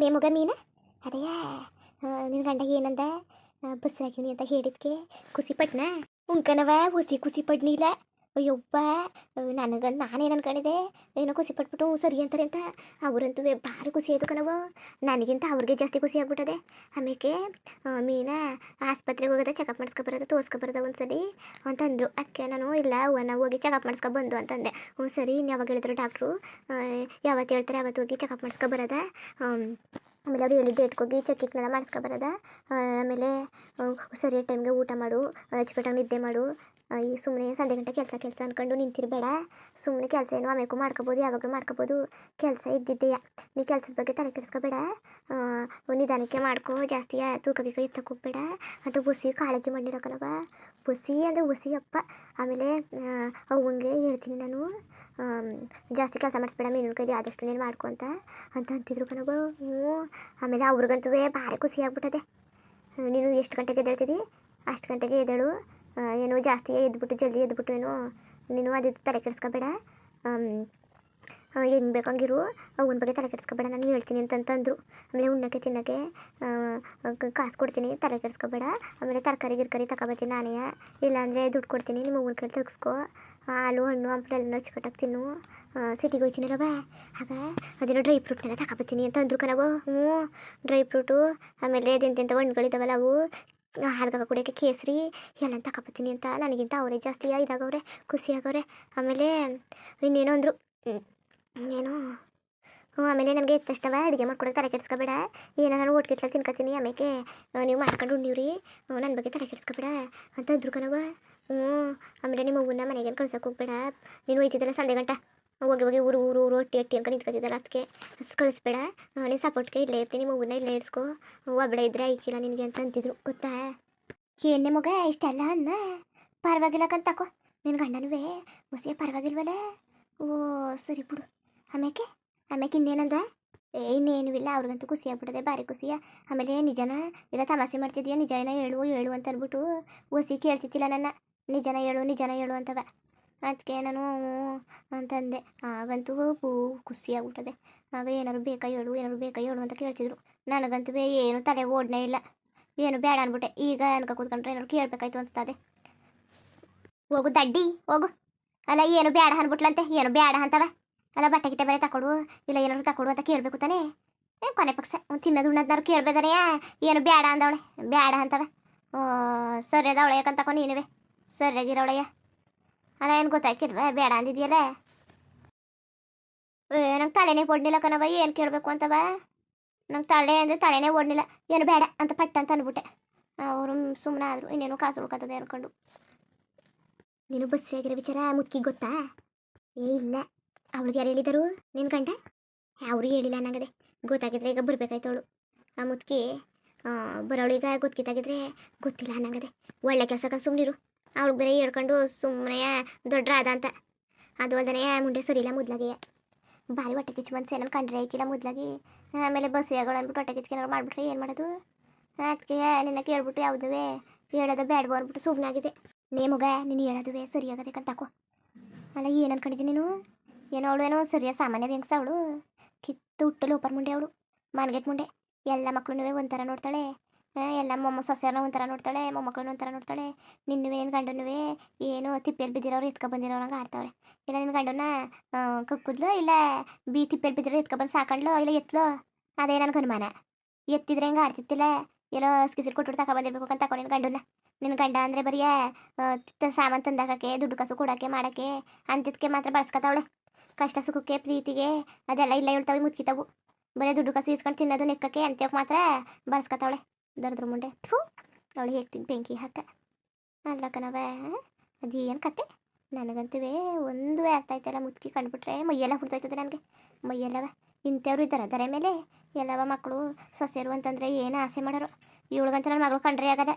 ಲೇ ಮಗ ಮೀನ? ಅದೇಯ ನಿನ್ನ ಗಂಡ ಏನಂದ? ಬಸ್ ಹಾಕಿನಿ ಅಂತ ಹೇಳಿದ್ಕೆ, ಖುಷಿ ಪಟ್ನ ಉಂಕನವ, ಹುಸಿ ಖುಷಿ ಪಡ್ನಿಲ್ಲ ಅಯ್ಯೊಬ್ಬ ನನಗೆ ನಾನೇನು ಅನ್ಕೊಂಡಿದ್ದೆ? ಏನೋ ಖುಷಿ ಪಟ್ಬಿಟ್ಟು ಸರಿ ಅಂತಾರೆ ಅಂತ. ಅವರಂತೂ ಭಾರಿ ಖುಷಿ ಆಯ್ತು ಕಣವು ನನಗಿಂತ ಅವ್ರಿಗೆ ಜಾಸ್ತಿ ಖುಷಿ ಆಗ್ಬಿಟ್ಟದೆ. ಆಮೇಲೆ ಮೀನ ಆಸ್ಪತ್ರೆಗೆ ಹೋಗೋದ ಚೆಕಪ್ ಮಾಡಿಸ್ಕೊಬರೋದ, ತೋರಿಸ್ಕೊಬರೋದ ಒಂದ್ಸಲಿ ಅಂತಂದ್ರು. ಅಕ್ಕೆ, ನಾನು ಇಲ್ಲ ಅವನ್ನ ಹೋಗಿ ಚೆಕಪ್ ಮಾಡಿಸ್ಕೊಬಂದು ಅಂತಂದೆ. ಹ್ಞೂ ಸರಿ ಇನ್ನು ಯಾವಾಗ ಹೇಳಿದ್ರು ಡಾಕ್ಟ್ರು ಯಾವತ್ತು ಹೇಳ್ತಾರೆ ಅವತ್ತು ಹೋಗಿ ಚೆಕಪ್ ಮಾಡಿಸ್ಕೊಬರೋದ. ಆಮೇಲೆ ಅವ್ರು ಹೇಳಿ ಡೇಟ್ಗೆ ಹೋಗಿ ಚೆಕ್ಕಿಂಗ್ನೆಲ್ಲ ಮಾಡಿಸ್ಕೊಬರೋದ. ಆಮೇಲೆ ಸರಿಯಾದ ಟೈಮ್ಗೆ ಊಟ ಮಾಡು ಅಚ್ಚುಕಟ್ಟಾಗಿ ನಿದ್ದೆ ಮಾಡು ಈ ಸುಮ್ಮನೆ ಸಂಜೆ ಗಂಟೆ ಕೆಲಸ ಕೆಲಸ ಅನ್ಕೊಂಡು ನಿಂತಿರಬೇಡ. ಸುಮ್ಮನೆ ಕೆಲಸ ಏನು ಆಮೇಲೆ ಮಾಡ್ಕೋಬೋದು, ಯಾವಾಗಲೂ ಮಾಡ್ಕೋಬೋದು. ಕೆಲಸ ಇದ್ದಿದ್ದೆಯ ನೀ ಕೆಲಸದ ಬಗ್ಗೆ ತಲೆ ಕೆಡಿಸ್ಕೋಬೇಡ. ನಿಧಾನಕ್ಕೆ ಮಾಡ್ಕೋ, ಜಾಸ್ತಿ ತೂಕ ಗೀಕ ಎತ್ತಕ್ಕೆ ಹೋಗ್ಬೇಡ. ಅಂತ ಬುಸಿ ಕಾಳಜಿ ಮಾಡಿರಕನವ ಬುಸಿ ಅಂದರೆ ಬುಸಿ ಅಪ್ಪ. ಆಮೇಲೆ ಅವಂಗೆ ಹೇಳ್ತೀನಿ ನಾನು. ಜಾಸ್ತಿ ಕೆಲಸ ಮಾಡಿಸ್ಬೇಡ, ಮೀನಿನ ಕೈ ಆದಷ್ಟು ನೀನು ಮಾಡ್ಕೊ ಅಂತ. ಅಂತ ಅಂತಿದ್ರು ಕನಗ ಹ್ಞೂ. ಆಮೇಲೆ ಅವ್ರಿಗಂತೂ ಭಾರಿ ಖುಷಿ ಆಗ್ಬಿಟ್ಟದೆ. ನೀನು ಎಷ್ಟು ಗಂಟೆಗೆ ಎದ್ದೇಳ್ತಿದ್ದಿ ಅಷ್ಟು ಗಂಟೆಗೆ ಎದ್ದೇಳು. ಏನು ಜಾಸ್ತಿ ಎದ್ಬಿಟ್ಟು, ಜಲ್ದಿ ಎದ್ಬಿಟ್ಟು ಏನು ನೀನು ಅದು ತಲೆ ಕೆಡಿಸ್ಕೋಬೇಡ. ಹೆಂಗೆ ಬೇಕಂಗಿರು ಅವನ ಬಗ್ಗೆ ತಲೆ ಕೆಡಿಸ್ಕೋಬೇಡ, ನಾನು ಹೇಳ್ತೀನಿ ಅಂತಂತಂದರು. ಆಮೇಲೆ ಉಣ್ಣಕ್ಕೆ, ತಿನ್ನಕ್ಕೆ ಕಾಸು ಕೊಡ್ತೀನಿ, ತಲೆ ಕೆಡಿಸ್ಕೋಬೇಡ. ಆಮೇಲೆ ತರಕಾರಿ, ಗಿರ್ಕಾರಿ ತಗೊಬರ್ತೀನಿ ನಾನೇ. ಇಲ್ಲಾಂದರೆ ದುಡ್ಡು ಕೊಡ್ತೀನಿ, ನಿಮ್ಮ ಅವ್ವನ ಕೈಲಿ ತೆಗ್ಸ್ಕೊ. ಹಾಲು, ಹಣ್ಣು ಹಂಪ್ಲೆಲ್ಲ ಅಚ್ಚುಕಟ್ಟಾಗಿ ತಿನ್ನು. ಸಿಟಿಗೆ ಹೋಗ್ತೀನಿರವ ಆಗ ಅದೇನೋ ಡ್ರೈ ಫ್ರೂಟ್ನೆಲ್ಲ ತಗೊಬರ್ತೀನಿ ಅಂತ ಅಂದ್ರು ಕಣವು ಹ್ಞೂ ಡ್ರೈ ಫ್ರೂಟು. ಆಮೇಲೆ ಅದೆಂತೆಂಥ ಹಣ್ಣುಗಳಿದ್ದಾವಲ್ಲ ಅವು. ಹಾಲ್ಗಾಗ ಕುಡಿಯೋಕ್ಕೆ ಕೇಸರಿ ಎಲ್ಲ ತಗೊಬರ್ತೀನಿ ಅಂತ ನನಗಿಂತ ಅವರೇ ಜಾಸ್ತಿ ಇದಾಗವ್ರೆ, ಖುಷಿ ಆಗವ್ರೆ. ಆಮೇಲೆ ಇನ್ನೇನೋ ಅಂದರು, ಇನ್ನೇನು ಹ್ಞೂ ಆಮೇಲೆ ನನಗೆ ಎತ್ತಷ್ಟವ ಅಡುಗೆ ಮಾಡ್ಕೊಡೋಕೆ ತಲೆ ಕೆಡಿಸ್ಕೊಬೇಡ. ಏನೋ ನಾನು ಒಟ್ಟಿಗೆ ತಿನ್ಕೊತೀನಿ ಆಮೇಲೆ ನೀವು ಮಾಡ್ಕೊಂಡು ಉಣ್ಣೀವ್ರಿ ನನ್ನ ಬಗ್ಗೆ ತಲೆ ಕೆಡಿಸ್ಕೊಬೇಡ. ಅಂತ ಅಂದ್ರು ಕಣವ ಹ್ಞೂ ಆಮೇಲೆ ನಿಮ್ಮ ಅವ್ವನ್ನ ಮನೆಗೆ ಕಳ್ಸೋಕೆ ಹೋಗ್ಬೇಡ. ನೀನು ಹೋಯ್ತಿದ್ದಲ್ಲ ಸಂಡೆ ಗಂಟ. ಹೋಗಿ ಹೋಗಿ ಊರು ಊರು ಊರು, ಒಟ್ಟಿ ಒಟ್ಟಿ ಅನ್ಕೊಂಡು ನಿಂತ್ಕೊತಿದ್ದಾರೆ ಅದಕ್ಕೆ ಕಳಿಸ್ಬೇಡ. ನೀನು ಸಪೋರ್ಟ್ಗೆ ಇಲ್ಲೇ ಇರ್ತೀನಿ ಅವ್ವನ್ನ ಇಲ್ಲೇ ಇರಿಸ್ಕೊ. ಒಬ್ಬಳೆ ಇದ್ರೆ ಐಕಿಲ್ಲ ನಿನಗೆ ಅಂತ ಅಂತಿದ್ರು. ಗೊತ್ತಾ? ಏನೇ ಮಗ ಇಷ್ಟೆಲ್ಲ ಅನ್ನ? ಪರವಾಗಿಲ್ಲ ತಕೋ. ನಿನ್ನ ಗಂಡನೂ ಮುಸಿಯ ಪರವಾಗಿಲ್ವಲ್ಲ? ಓ, ಸರಿ ಬಿಡು. ಆಮೇಕೆ ಆಮೇಕೆ ಇನ್ನೇನಂದ? ಏ, ಇನ್ನೇನು ಇಲ್ಲ. ಅವ್ರಿಗಂತೂ ಖುಷಿ ಆಗ್ಬಿಟ್ಟದೆ, ಭಾರಿ ಖುಷಿಯ. ಆಮೇಲೆ ನಿಜನ ಇಲ್ಲ ತಮಾಷೆ ಮಾಡ್ತಿದ್ಯಾ? ನಿಜನ ಹೇಳು ಹೇಳು ಅಂತ ಅಂದ್ಬಿಟ್ಟು ಹೊಸಿ ಕೇಳ್ತಿದ್ದಿಲ್ಲ ನನ್ನ. ನಿಜನ ಹೇಳು ನಿಜನ ಹೇಳು ಅಂತವ. ಅದಕ್ಕೆ ನಾನು ಅಂತಂದೆ. ಆಗಂತೂ ಪೂ ಖುಷಿಯಾಗ್ಬಿಟ್ಟದೆ. ಆಗ ಏನಾದ್ರು ಬೇಕಾ ಹೇಳು, ಏನಾದ್ರು ಬೇಕಾ ಹೇಳು ಅಂತ ಕೇಳ್ತಿದ್ರು. ನನಗಂತೂ ಏನು ತಲೆ ಓಡನೇ ಇಲ್ಲ. ಏನು ಬೇಡ ಅಂದ್ಬಿಟ್ಟೆ ಈಗ ಅನ್ಕ ಕೂತ್ಕೊಂಡ್ರೆ ಏನಾದ್ರು ಕೇಳಬೇಕಾಯ್ತು ಅನ್ಸ್ತದೆ. ಹೋಗು ದಡ್ಡಿ, ಹೋಗು. ಅಲ್ಲ, ಏನು ಬೇಡ ಅಂದ್ಬಿಟ್ಲಂತೆ ಏನು ಬೇಡ ಅಂತವ. ಅಲ್ಲ, ಬಟ್ಟೆ ಗಿಟ್ಟೆ ಬೇರೆ ತಕೊಡು. ಇಲ್ಲ, ಏನಾದ್ರು ತಕೊಡು ಅಂತ ಕೇಳಬೇಕು ತಾನೇ. ಏ, ಕೊನೆ ಪಕ್ಷ. ಒಂದು ತಿನ್ನೋದು ಉಣ್ಣದ್ನಾರು ಕೇಳ್ಬೇಕನೇ. ಏನು ಬೇಡ ಅಂದವಳೆ. ಬೇಡ ಅಂತವ. ಓ ಸರಿ ಅದವಳೆ ಯಾಕಂತ ನೀನುವೆ ಸರಿಯಾಗಿರೋಳೆಯ ಅಲ್ಲ ಏನು ಗೊತ್ತಾಯ್ಕಿಲ್ವ ಬೇಡ ಅಂದಿದ್ಯಲ್ಲ? ಏ, ನಂಗೆ ತಲೆನೇ ಓಡ್ನಿಲ್ಲ ಕಣವ ಏನು ಕೇಳಬೇಕು ಅಂತವ ನಂಗೆ ತಲೆ ಅಂದರೆ ತಲೆನೇ ಓಡ್ನಿಲ್ಲ. ಏನು ಬೇಡ ಅಂತ ಪಟ್ಟ ಅಂತ ಅಂದ್ಬಿಟ್ಟೆ. ಅವರು ಸುಮ್ಮನೆ ಆದರು, ಇನ್ನೇನು ಕಾಸು ಉಳ್ಕೊತದೆ ಅನ್ಕೊಂಡು. ನೀನು ಬಸ್ ಆಗಿರೋ ವಿಚಾರ ಮುದ್ಕಿ ಗೊತ್ತಾ? ಏ, ಇಲ್ಲ. ಅವಳಿಗೆ ಯಾರು ಹೇಳಿದರು ನಿನ್ನ ಗಂಡ? ಅವರು ಹೇಳಿಲ್ಲ ಅನ್ನಂಗದೆ. ಗೊತ್ತಾಗಿದ್ರೆ ಈಗ ಬರಬೇಕಾಯ್ತು ಅವಳು. ಆ ಮುತ್ಕಿ ಬರೋಳಿಗ ಗೊತ್ತಿದ್ದಾಗಿದ್ರೆ ಗೊತ್ತಿಲ್ಲ ಅನ್ನಂಗದೆ. ಒಳ್ಳೆ ಕೆಲಸಕ್ಕೆ ಸುಮ್ಮನಿರು ಅವಳಿಗೆ ಬೇರೆ ಹೇಳ್ಕೊಂಡು ಸುಮ್ಮನೆ ದೊಡ್ಡ ಅದ ಅಂತ ಅದು ಅಲ್ದೇ ಮುಂಡೆ ಸರಿಲ್ಲ ಮೊದ್ಲಾಗೆ. ಬಾರಿ ಹೊಟ್ಟೆ ಕಿಚ್ಚು ಬಂದು ಏನೋ ಕಂಡ್ರೆ ಐಕಿಲ್ಲ ಮೊದ್ಲಾಗಿ. ಆಮೇಲೆ ಬಸ್ ಯಾಗಳು ಅಂದ್ಬಿಟ್ಟು ಹೊಟ್ಟೆ ಏನಾರು ಮಾಡಿಬಿಟ್ರೆ ಏನು ಮಾಡೋದು? ಅದಕ್ಕೆ ನಿನ್ನ ಕೇಳ್ಬಿಟ್ಟು ಯಾವುದುವೆ ಹೇಳೋದು ಬೇಡವೋ ಅಂದ್ಬಿಟ್ಟು ಸುಮ್ಮನಾಗಿದೆ ನೇ ಮಗ, ನೀನು ಹೇಳೋದುವೆ ಸರಿಯಾಗದೆ ಕಂತಾಕೋ ಅಲ್ಲ, ಏನು ಅನ್ಕೊಂಡಿದ್ದೀನಿ ನೀನು? ಏನೋ ಅವಳು ಏನೋ ಸರಿಯಾಗಿ ಸಾಮಾನ್ಯದ ಹೆಂಗಸ ಅವಳು. ಕಿತ್ತು ಹುಟ್ಟಲು ಲೋಪರ್ ಮುಂಡೆ ಅವಳು. ಮನ್ಗೆಟ್ ಮುಂಡೆ. ಎಲ್ಲ ಮಕ್ಕಳು ಒಂಥರ ನೋಡ್ತಾಳೆ. ಎಲ್ಲ ಮೊಮ್ಮ ಸೊಸೆಯರ್ನ ಒಂಥರ ನೋಡ್ತಾಳೆ, ಮೊಮ್ಮಕ್ಕಳನ್ನ ಒಂಥರ ನೋಡ್ತಾಳೆ. ನಿನ್ನುವೆ ಏನು ಗಂಡನುವೆ ಏನು ತಿಪ್ಪೆಯಲ್ಲಿ ಬಿದ್ದಿರೋರು ಎತ್ಕೊ ಬಂದಿರೋರಂಗೆ ಆಡ್ತಾವ್ರೆ. ಇಲ್ಲ ನಿನ್ನ ಗಂಡನ ಕಕ್ಕುದ್ಲು, ಇಲ್ಲ ಬಿ ತಿಪ್ಪೆಯಲ್ಲಿ ಬಿದ್ದಿರೋ ಎತ್ಕೊ ಬಂದು ಸಾಕಂಡ್ಲೋ, ಇಲ್ಲ ಎತ್ಲು, ಅದೇ ನನಗೆ ಅನುಮಾನ. ಎತ್ತಿದ್ರೆ ಹೆಂಗೆ ಆಡ್ತಿತ್ತಿಲ್ಲ ಎಲ್ಲೋ ಸ್ಕಿಸಿರ್ ಕೊಟ್ಟು ತಕ ಬಂದಿರ್ಬೇಕು ಅಂತ ತಕೊಂಡು ನಿನ್ನ ಗಂಡನ ನಿನ್ನ ಗಂಡ ಅಂದರೆ ಬರೀ ಸಾಮಾನು ತಂದಾಕಕ್ಕೆ, ದುಡ್ಡು ಕಸು ಕೊಡೋಕ್ಕೆ ಮಾಡೋಕ್ಕೆ, ಅಂತಿದ್ಕೆ ಮಾತ್ರ ಬಳಸ್ಕೊತಾವಳೆ. ಕಷ್ಟ ಸುಖಕ್ಕೆ, ಪ್ರೀತಿಗೆ, ಅದೆಲ್ಲ ಇಲ್ಲ ಹೇಳ್ತಾವೆ ಮುತ್ಕಿತಾವು ಬರೀ ದುಡ್ಡು ಕಸು ಇಸ್ಕೊಂಡು ತಿನ್ನೋದು ನೆಕ್ಕಕ್ಕೆ, ಅಂತ್ಯಕ್ಕೆ ಮಾತ್ರ ಬಳಸ್ಕೊತಾವಳೆ. ದರ್ದ್ರ ಮುಂಡೆ. ಥೂ ಅವಳು ಹೇಗ್ತೀನಿ ಬೆಂಕಿ ಹಾಕ. ಅಲ್ಲ ಅದು ಅದೇನು ಕತೆ? ನನಗಂತೂ ಒಂದು ಅರ್ಥ ಆಯ್ತಲ್ಲ ಮುದ್ಕಿ ಕಂಡುಬಿಟ್ರೆ. ಮೈಯೆಲ್ಲ ಹುಡ್ತೈತದೆ ನನಗೆ. ಮೈಯೆಲ್ಲವ. ಇಂಥವ್ರು ಇದ್ದಾರೆ ದರ ಮೇಲೆ. ಎಲ್ಲವ ಮಕ್ಕಳು ಸೊಸೆರು ಅಂತಂದರೆ ಏನು ಆಸೆ ಮಾಡೋರು? ಇವಳಿಗಂತ ನನ್ನ ಮಗಳು ಕಂಡ್ರೆ ಆಗದ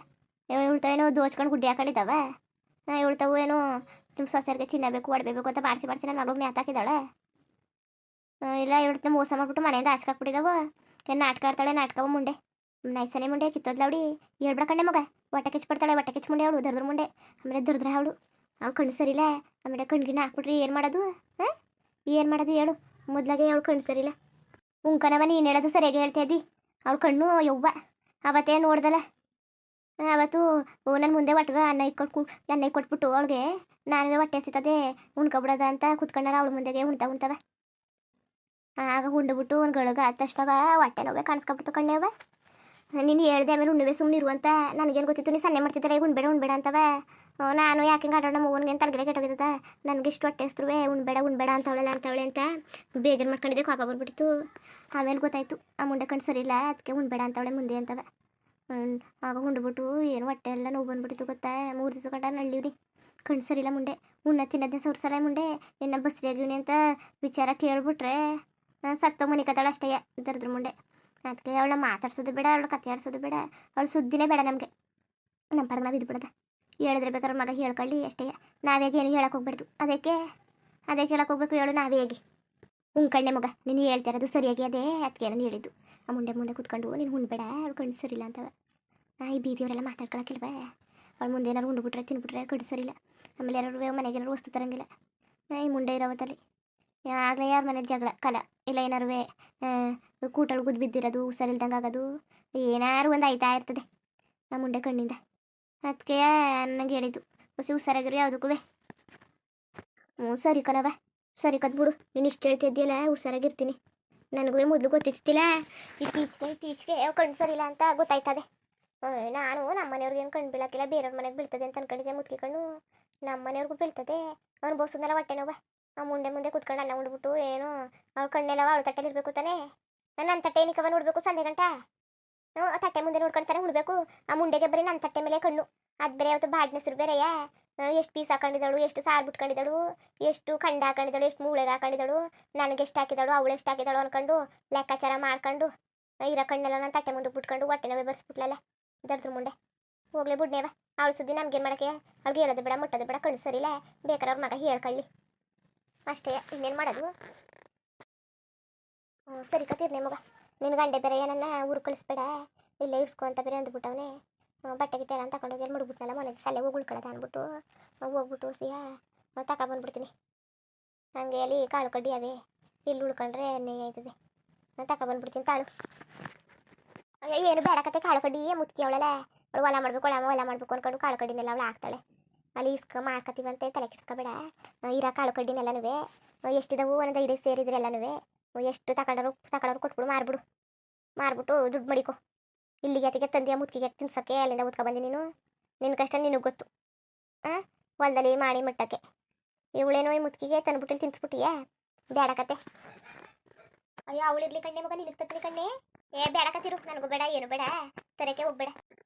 ಇವಳ್ತಾವೇನೋ ದೋಚ್ಕೊಂಡು ಗುಡ್ಡಿ ಹಾಕೊಂಡಿದ್ದಾವ. ಇವಳ್ತಾವು ಏನೋ ನಿಮ್ಮ ಸೊಸೆರಿಗೆ ತಿನ್ನಬೇಕು, ಒಡಬೇಕು ಅಂತ ಮಾಡಿಸಿ ಮಾಡಿಸಿ ನನ್ನ ಮಗಳಿಗೆ ನೇತಾಕಿದ್ದಾಳೆ ಇಲ್ಲ ಇವಳನ್ನ ಮೋಸ ಮಾಡ್ಬಿಟ್ಟು ಮನೆಯಿಂದ ಆಚೆ ಹಾಕ್ಬಿಟ್ಟಿದ್ದಾವೆ ಏನು ನಾಟಕ ಆಡ್ತಾಳೆ, ನಾಟಕವ ಮುಂಡೆ. ನೈಸನೆ ಮುಂಡೆ ಕಿತ್ತೋದ್ಲವಡಿ ಕಣ್ಣೆ ಮಗ. ಹೊಟ್ಟೆ ಕಿಚ್ಬಿಡ್ತಾಳೆ ಒಟ್ಟೆ ಕೆಚ್ಚು ಮುಂಡೆ ಅವಳು, ದರ್ದ್ರ ಮುಂಡೆ. ಆಮೇಲೆ ದರ್ದ್ರ ಅವಳು ಅವ್ಳು ಕಣ್ಣು ಸರಿಲ್ಲ ಆಮೇಲೆ ಕಣ್ಗಿನ ಹಾಕ್ಬಿಟ್ರಿ ಏನು ಮಾಡೋದು? ಹಾಂ? ಏನು ಮಾಡೋದು ಹೇಳು. ಮೊದ್ಲಾಗೆ ಅವಳು ಕಣ್ಣು ಸರಿಲ್ಲ ಉಂಕನವ, ನೀನು ಹೇಳೋದು ಸರಿಯಾಗಿ ಹೇಳ್ತಾ ಇದ್ದಿ. ಅವ್ಳ ಕಣ್ಣು ಯವ್ವ. ಅವತ್ತೇ ನೋಡ್ದಲ್ಲ. ಅವತ್ತು ನನ್ನ ಮುಂದೆ ಒಟ್ಟಿಗೆ ಅನ್ನ ಇಕ್ಕೊಟ್ಟು ಅನ್ನ ಕೊಟ್ಬಿಟ್ಟು ಅವಳಿಗೆ, ನಾನುವೇ ಹೊಟ್ಟೆ ಸಿಗ್ತದೆ ಉಣ್ಕೊಬಿಡೋದ ಅಂತ ಕುತ್ಕೊಂಡಾರ ಅವಳ ಮುಂದೆಗೆ ಉಣ್ತಾ ಉಣ್ತವ. ಆಗ ಉಂಡ್ಬಿಟ್ಟು ಒಂದು ಗಳಗ ತಕ್ಷಣವ ಹೊಟ್ಟೆ ನೋವೇ ಕಾಣಿಸ್ಕೊಬಿಡ್ತು ಕಣ್ಣೇವ ನೀನು ಹೇಳಿದೆ ಆಮೇಲೆ ಉಣ್ಣವೆ ಸುಮ್ಮನೆ ಇರುವಂತ ನನಗೇನು ಗೊತ್ತಿತ್ತು, ನೀ ಸನ್ನೆ ಮಾಡ್ತಿದ್ದಾರೆ ಈಗ ಉಣ್ಬೇಡ ಉಣ್ಬೇಡ ಅಂತವ. ನಾನು ಯಾಕೆ ಹಿಂಗೆ ಆಡೋಣ ಮಗನಿಗೆ ತಲೆ ಗಿಡ ಕೆಟ್ಟೋಗಿದ್ದ ನನಗೆ ಇಷ್ಟು ಹೊಟ್ಟೆ ಹೆಸ್ರುವೆ ಉಣ್ಬೇಡ ಉಣ್ಬೇಡ ಅಂತವಳಲ್ಲ ಅಂತವಳೆ ಅಂತ ಬೇಜಾರು ಮಾಡ್ಕೊಂಡಿದ್ದೆ, ಕೋಪ ಬಂದ್ಬಿಟ್ಟಿತ್ತು. ಆಮೇಲೆ ಗೊತ್ತಾಯ್ತು, ಆ ಮುಂಡೆ ಕಣ್ಣು ಸರಿ ಇಲ್ಲ, ಅದಕ್ಕೆ ಉಣ್ಬೇಡ ಅಂತವಳೆ ಮುಂದೆ ಅಂತವ. ಆಗ ಉಂಡ್ಬಿಟ್ಟು ಏನು ಹೊಟ್ಟೆ ಎಲ್ಲ ನೋವು ಬಂದ್ಬಿಟ್ಟಿತ್ತು ಗೊತ್ತಾ? ಮೂರು ದಿವಸ ಗಂಟ ನಳ್ಳಿವ್ರಿ ಕಣ್ಣು ಸರಿ ಇಲ್ಲ ಮುಂಡೆ. ಉಣ್ಣ ತಿನ್ನೋದೇ ಸಲ ಮುಂಡೆ. ಇನ್ನು ಬಸ್ರಿಯಾಗಿವ್ನಿ ಅಂತ ವಿಚಾರ ಕೇಳ್ಬಿಟ್ರೆ ಸತ್ತೋ ಮನೆ ಕತ್ತಾಳ ಅಷ್ಟೇ, ದರ್ದ್ರ ಮುಂಡೆ. ಅದಕ್ಕೆ ಅವಳ ಮಾತಾಡ್ಸೋದು ಬೇಡ ಅವಳು ಕತೆ ಆಡ್ಸೋದು ಬೇಡ, ಅವಳು ಸುದ್ದಿನೇ ಬೇಡ ನಮಗೆ. ನಮ್ಮ ಪಡ ನಾವು ಇದು ಬಿಡದ ಹೇಳಿದ್ರೆ ಬೇಕಾದ್ರೆ ಮಗ ಹೇಳ್ಕೊಳ್ಳಿ ಅಷ್ಟೇ. ನಾವೇಗೆ ಏನು ಹೇಳಕ್ಕೆ ಹೋಗ್ಬಾರ್ದು. ಅದಕ್ಕೆ ಅದೇ ಹೇಳಕ್ಕೆ ಹೋಗ್ಬೇಕು ಹೇಳು ನಾವೇ ಹೇಗೆ. ಉಂಕಣ್ಣೆ ಮಗ, ನೀನು ಹೇಳ್ತಾ ಇರೋದು ಸರಿಯಾಗಿ ಅದೇ? ಅದಕ್ಕೆ ನಾನು ಹೇಳಿದ್ದು. ಆ ಮುಂಡೆ ಮುಂದೆ ಕುತ್ಕೊಂಡು ನೀನು ಉಣ್ಬೇಡ ಅವ್ಳು ಕಣ್ಣು ಸರಿಲ್ಲ ಅಂತವ. ಈ ಬೀದಿಯವರೆಲ್ಲ ಮಾತಾಡ್ಕೊಳಕ್ಕಿಲ್ವ? ಅವ್ಳು ಮುಂದೆ ಏನಾರು ಉಂಡ್ಬಿಟ್ರೆ ತಿನ್ಬಿಟ್ರೆ ಕಣ್ಣು ಸರಿಲ್ಲ ಆಮೇಲೆ ಯಾರು ಮನೆಗೆ ಏನಾರು ವಸ್ತು ತರಂಗಿಲ್ಲ. ಈ ಮುಂಡೆ ಇರೋವತ್ತಲ್ಲಿ ಆಗಲೇ ಯಾರ ಮನೆ ಜಗಳ, ಕಲ, ಇಲ್ಲ ಏನಾರುವೆ ಕೂಟಳು ಗುದ್ದು ಬಿದ್ದಿರೋದು ಹುಷಾರಿಲ್ದಂಗೆ ಆಗೋದು ಏನಾರು ಒಂದು ಆಯ್ತಾ ಇರ್ತದೆ ನಮ್ಮ ಮುಂಡೆ ಕಣ್ಣಿಂದ. ಅದಕ್ಕೆ ನನಗೆ ಹೇಳಿದ್ದು, ಹೊಸಿ ಹುಷಾರಾಗಿರು ಯಾವುದಕ್ಕೂ ಹ್ಞೂ, ಸರಿ ಕಣವ ಸರಿ ಕದ್ಬಿಡು ನೀನು ಇಷ್ಟು ಹೇಳ್ತಿದ್ದೀಯಲ್ಲ ಹುಷಾರಾಗಿರ್ತೀನಿ. ನನಗೂ ಮೊದಲು ಗೊತ್ತಿತ್ತಿಲ್ಲ ಇತ್ತೀಚೆಗೆ ಇತ್ತೀಚೆಗೆ ಕಣ್ಣು ಸರಿಲ್ಲ ಅಂತ ಗೊತ್ತಾಯ್ತದೆ. ನಾನು ನಮ್ಮ ಮನೆಯವ್ರಿಗೆ ಏನು ಕಣ್ಣು ಬೀಳಕ್ಕಿಲ್ಲ, ಬೇರೆಯವ್ರ ಮನೆಗೆ ಬೀಳ್ತದೆ ಅಂತ ಅನ್ಕೊಂಡಿದ್ದೆ ಮುತ್ಕಿ ಕಣ್ಣು ನಮ್ಮ ಮನೆಯವ್ರಿಗೂ ಬೀಳ್ತದೆ, ಅನುಭವಿಸಿದ್ನಲ್ಲ ಹೊಟ್ಟೆ ನೋವ ಆ ಮುಂಡೆ ಮುಂದೆ ಕುತ್ಕೊಂಡು ಅನ್ನ ಉಂಡ್ಬಿಟ್ಟು ಏನು ಅವ್ಳ ಕಣ್ಣೆಲ್ಲ ಅವಳ ತಟ್ಟೆಲಿ ಇರಬೇಕು ತಾನೇ? ನನ್ನ ತಟ್ಟೆ ನಿಕವ ನೋಡ್ಬೇಕು ಸಂಜೆ ಗಂಟ? ನಾವು ಆ ತಟ್ಟೆ ಮುಂದೆ ನೋಡ್ಕೊಂತಾನೆ ಉಡ್ಬೇಕು ಆ ಮುಂಡೆಗೆ ಬರೀ ನನ್ನ ತಟ್ಟೆ ಮೇಲೆ ಕಣ್ಣು. ಅದು ಬೇರೆ ಅವತ್ತು ಬಾಡ್ನ ಬೇರೆಯ? ಎಷ್ಟು ಪೀಸ್ ಹಾಕೊಂಡಿದ್ದಳು, ಎಷ್ಟು ಸಾರು ಬಿಟ್ಕೊಂಡಿದ್ದಳು, ಎಷ್ಟು ಖಂಡ ಹಾಕೊಂಡಿದ್ದಳು, ಎಷ್ಟು ಮೂಳೆಗೆ ಹಾಕೊಂಡಿದ್ದಳು, ನನಗೆ ಎಷ್ಟು ಹಾಕಿದಳು, ಅವಳು ಎಷ್ಟು ಹಾಕಿದಳು ಅನ್ಕೊಂಡು ಲೆಕ್ಕಾಚಾರ ಮಾಡ್ಕೊಂಡು ಇರೋ ಕಣ್ಣೆಲ್ಲ ನಾನು ತಟ್ಟೆ ಮುಂದೆ ಬಿಟ್ಕೊಂಡು ಹೊಟ್ಟೆನವೇ ಬರ್ಸ್ಬಿಟ್ಲಲ್ಲ ದರ್ದ್ರ ಮುಂಡೆ. ಹೋಗ್ಲಿ ಬಿಡ್ನೇವ, ಅವಳು ಸುದ್ದಿ ನಮ್ಗೇನು ಮಾಡಕ್ಕೆ? ಅವ್ಳಿಗೆ ಹೇಳೋದು ಬೇಡ, ಮುಟ್ಟೋದು ಬೇಡ, ಕಣ್ಣು ಸರಿಲ್ಲ ಬೇಕಾದ್ರೆ ಅವ್ರ ಮಗ ಹೇಳ್ಕೊಳ್ಳಿ. ಅಷ್ಟೇ, ಇನ್ನೇನು ಮಾಡೋದು? ಹ್ಞೂ ಸರಿ ಕತ್ತಿರ್ನೆ ಮಗ. ನಿನ್ನ ಗಂಡೆ ಬೇರೆ ಏನನ್ನ ಊರು ಕಳಿಸ್ಬೇಡ, ಇಲ್ಲೇ ಇಡ್ಸ್ಕೊ ಅಂತ ಬೇರೆ ಅಂದ್ಬಿಟ್ಟವನೇ ಬಟ್ಟೆ ಗಿಟ್ಟೆ ಎಲ್ಲ ತಗೊಂಡೋಗಿ ಎಲ್ಲಿ ಮುಡ್ಬಿಟ್ನಲ್ಲ ಮನೆ ಸಲ ಹೋಗಿ ಉಳ್ಕೊಳ್ಳೋದ ಅಂದ್ಬಿಟ್ಟು ಹೋಗ್ಬಿಟ್ಟು ಸಿಯಾ. ತಗೊಬಂದ್ಬಿಡ್ತೀನಿ ಹಂಗೆ ಅಲ್ಲಿ ಕಾಳು ಕಡ್ಡಿ ಅವೇ. ಇಲ್ಲಿ ಉಳ್ಕೊಂಡ್ರೆ ನೆಯ ಆಯ್ತದೆ. ನಾನು ತಗೊಬಂದ್ಬಿಡ್ತೀನಿ ತಾಳು. ಏನು ಬೇಡ ಕತೆ ಕಾಳು ಕಡ್ಡಿ ಮುತ್ಕಿ ಅವಳಲ್ಲ. ಅವಳು ಹೊಲ ಮಾಡಬೇಕು, ಹೊಲ ಹೊಲ ಮಾಡ್ಬೇಕು ಅಂದ್ಕೊಂಡು ಕಾಳು ಕಡ್ಡಿನೆಲ್ಲ ಅವಳು ಹಾಕ್ತಾಳೆ. ಅಲ್ಲಿ ಇಸ್ಕ ಮಾಡ್ಕತೀವಂತೆ ತಲೆ ಕೆಡ್ಸ್ಕೊಬೇಡ. ಇರೋ ಕಾಳು ಕಡ್ಡಿನೆಲ್ಲನೂ ಎಷ್ಟಿದಾವು ಒಂದೊಂದು ಐದು ಸೇರಿದ್ರೆ ಎಲ್ಲನೂ ಎಷ್ಟು ತಗೊಂಡರು ತಗೊಂಡವ್ರು ಕೊಟ್ಬಿಡು, ಮಾರ್ಬಿಡು. ಮಾರ್ಬಿಟ್ಟು ದುಡ್ಡು ಮಡಿಕೋ. ಇಲ್ಲಿಗೆ ಅತಿಗೆ ತಂದೆಯ ಮುತ್ತಿಗೆ ತಿನ್ಸಕ್ಕೆ ಅಲ್ಲಿಂದ ಉತ್ಕೊ ಬಂದಿ ನೀನು. ನಿನ್ನ ಕಷ್ಟ ನಿನಗೆ ಗೊತ್ತು. ಹಾಂ ಹೊಲದಲ್ಲಿ ಮಾಡಿ ಮಟ್ಟಕ್ಕೆ. ಇವಳೇನೋ ಈ ಮುತ್ತಿಗೆ ತಂದ್ಬಿಟ್ಟಲ್ಲಿ ತಿನ್ಸ್ಬಿಟ್ಟಿಯೇ? ಬೇಡ ಕತೆ. ಅಯ್ಯೋ, ಅವಳಿರ್ಲಿ ಕಣ್ಣೆ ಮಗ ತಕ್ಕಲಿ ಕಣ್ಣೆ. ಏ ಬೇಡ ಕತ್ತಿರು ನನಗೂ ಬೇಡ, ಏನು ಬೇಡ. ತರಕ್ಕೆ ಹೋಗ್ಬೇಡ.